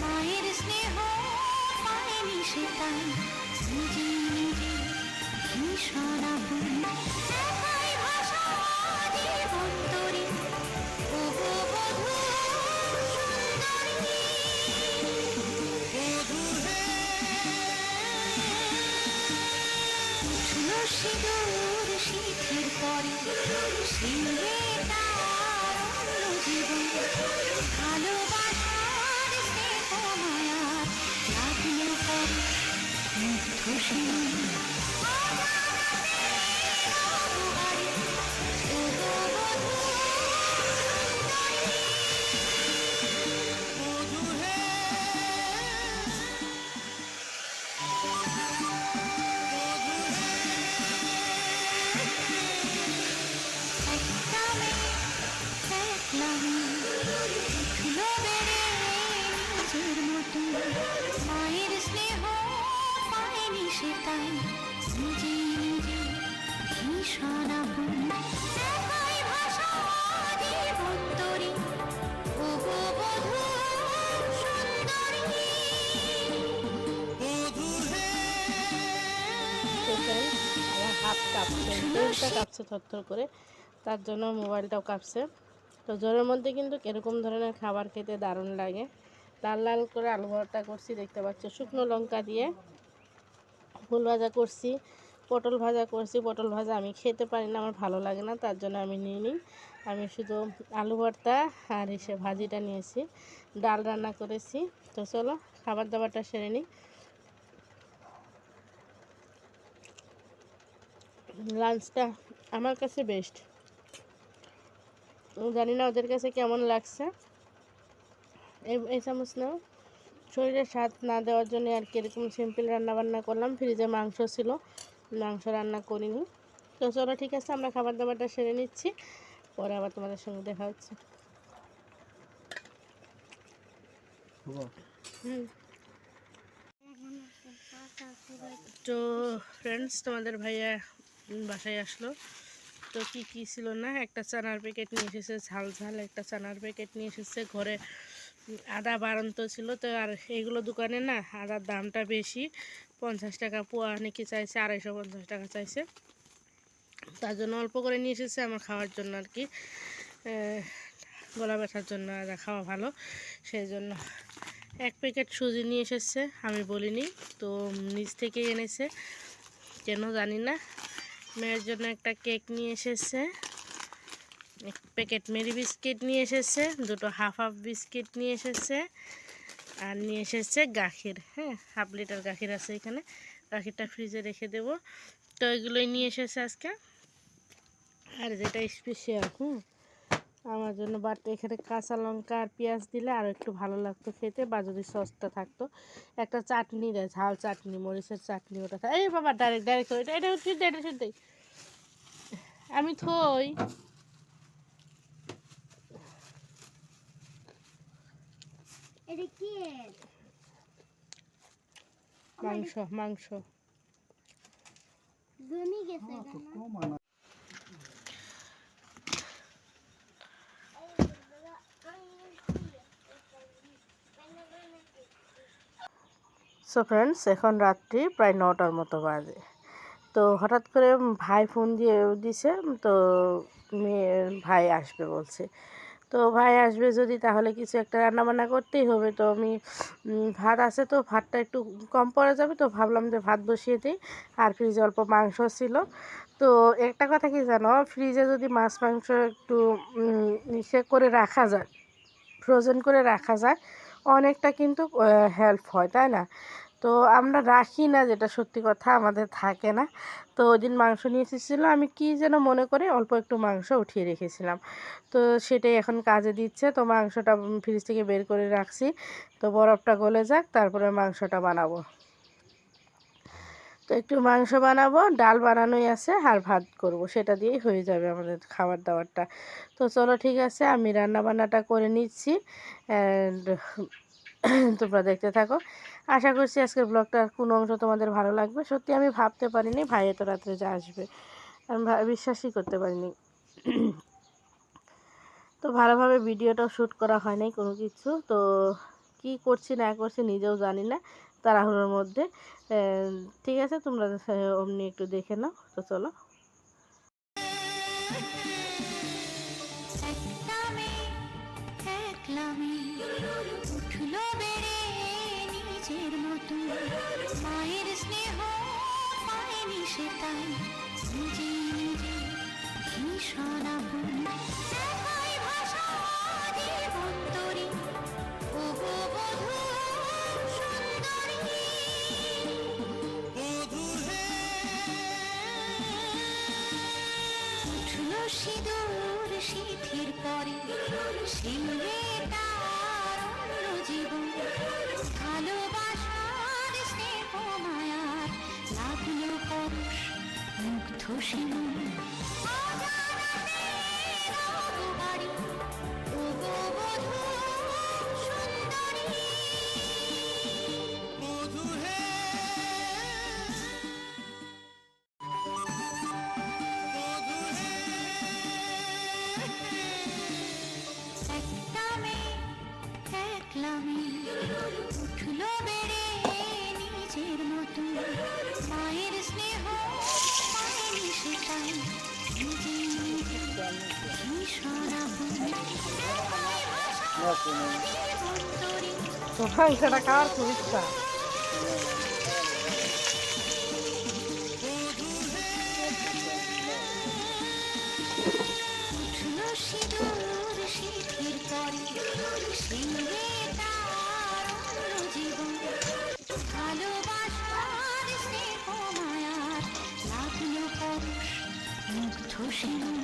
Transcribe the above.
মায়ের স্নেহ পায়নি নিজে পরে সিংহে তার জীবন। মায়ার লাগল মুগ্ধ শির তাই নিজে নিজে ভীষণ আমার হাত কাঁপছে শরীরটা কাঁপছে থরথর করে তার জন্য মোবাইলটাও কাঁপছে। তো জ্বরের মধ্যে কিন্তু এরকম ধরনের খাবার খেতে দারুণ লাগে। লাল লাল করে আলু ভর্তা করছি দেখতে পাচ্ছ শুকনো লঙ্কা দিয়ে। ফুল ভাজা করছি, পটল ভাজা করছি, পটল ভাজা আমি খেতে পারি না, আমার ভালো লাগে না, তার জন্য আমি নিয়ে নিই। আমি শুধু আলু ভর্তা আর এসে ভাজিটা নিয়েছি, ডাল রান্না করেছি। তো চলো খাবার দাবারটা সেরে নিই। লাঞ্চটা আমার কাছে বেস্ট জানি না ওদের কাছে কেমন লাগছে। এই চামচ নাও। শরীরে স্বাদ না দেওয়ার জন্য আর কি এরকম সিম্পল রান্না বান্না করলাম। ফ্রিজে মাংস ছিল মাংস রান্না করিনি। তো চলো ঠিক আছে আমরা খাবার দাবারটা সেরে নিচ্ছি। পরে আবার তোমাদের সঙ্গে দেখা হচ্ছে। তো ফ্রেন্ডস তোমাদের ভাইয়া বাসায় আসলো। তো কি কি ছিল না? একটা চানার প্যাকেট নিয়ে এসেছে ঝাল ঝাল একটা চানার প্যাকেট নিয়ে এসেছে। ঘরে আদা বাড়ন্ত ছিল, তো আর এইগুলো দোকানে না আদার দামটা বেশি। পঞ্চাশ টাকা পোয়া নাকি চাইছে আড়াইশো পঞ্চাশ টাকা চাইছে। তার জন্য অল্প করে নিয়ে এসেছে আমার খাওয়ার জন্য আর কি। গলা ব্যথার জন্য আদা খাওয়া ভালো। সেই জন্য এক প্যাকেট সুজি নিয়ে এসেছে, আমি বলিনি, তো নিজ থেকে এনেছে। কেন জানি না। মেয়ের জন্য একটা কেক নিয়ে এসেছে। এক প্যাকেট মেরি বিস্কিট নিয়ে এসেছে, দুটো হাফ হাফ বিস্কিট নিয়ে এসেছে, আর নিয়ে এসেছে গাখির হ্যাঁ হাফ লিটার গাখির আছে এখানে, গাখিরটা ফ্রিজে রেখে দেব। তো এগুলোই নিয়ে এসেছে আজকে। আর যেটা স্পেশাল হুম, আমার জন্য বাট এখানে কাঁচা লঙ্কা আর পেঁয়াজ দিলে আরও একটু ভালো লাগতো খেতে, বা যদি সসটা থাকতো। একটা চাটনি দেয়, ঝাল চাটনি, মরিচের চাটনি, ওটা এই বাবা ডাইরেক্ট ডাইরেক্ট এটা এটা শুদ্ধ এটা শুদ্ধ আমি থই। এটা কি? মাংস মাংস। জমি গেছে সো ফ্রেন্ডস এখন রাত্রি প্রায় নটার মতো বাজে। তো হঠাৎ করে ভাই ফোন দিয়ে দিছে তো মেয়ের ভাই আসবে বলছে। তো ভাই আসবে যদি, তাহলে কিছু একটা রান্না বান্না করতেই হবে। তো আমি ভাত আছে তো, ভাতটা একটু কম পড়া যাবে তো, ভাবলাম যে ভাত বসিয়ে দিই। আর ফ্রিজে অল্প মাংস ছিল। তো একটা কথা কি জানো ফ্রিজে যদি মাছ, মাংস একটু ইসে করে রাখা যায় ফ্রোজেন করে রাখা যায়, অনেকটা কিন্তু হেল্প হয়, তাই না? তো আমরা রাখি না যেটা সত্যি কথা, আমাদের থাকে না। তো ওই দিন মাংস নিয়ে এসেছিল, আমি কি যেন মনে করে অল্প একটু মাংস উঠিয়ে রেখেছিলাম। তো সেটাই এখন কাজে দিচ্ছে, তো মাংসটা ফ্রিজ থেকে বের করে রাখছি। তো বরফটা গলে যাক, তারপরে মাংসটা বানাবো। তো একটু মাংস বানাবো, ডাল বানানোই আছে, আর ভাত করব, সেটা দিয়েই হয়ে যাবে আমাদের খাবার দাবারটা। তো চলো ঠিক আছে, আমি রান্না বান্নাটা করে নিচ্ছি অ্যান্ড তোমরা দেখতে থাকো। আশা করছি আজকের ব্লগটার কোনো অংশ তোমাদের ভালো লাগবে। সত্যি আমি ভাবতে পারিনি, ভাই এত রাত্রে যা আসবে। আমি বিশ্বাসই করতে পারিনি। তো ভালোভাবে ভিডিওটাও শ্যুট করা হয় নাই কোনো কিছু। তো কি করছি না করছি নিজেও জানি না, তাড়াহুড়োর মধ্যে। ঠিক আছে, তোমরা অমনি একটু দেখে নাও। তো চলো। গাছের মতো। মায়ের স্নেহ পায়নি সে তাই। নিজে নিজে ভীষণ ভাষা জীবন্তরী সিঁদুর সিঁথির পরে। শিল Pushing. সুতরাং সেটা খাওয়ার খুব ইচ্ছা ভালোবাসার স্নেহ মায়ার লাগল পরশ মুগ্ধ শিরোনাম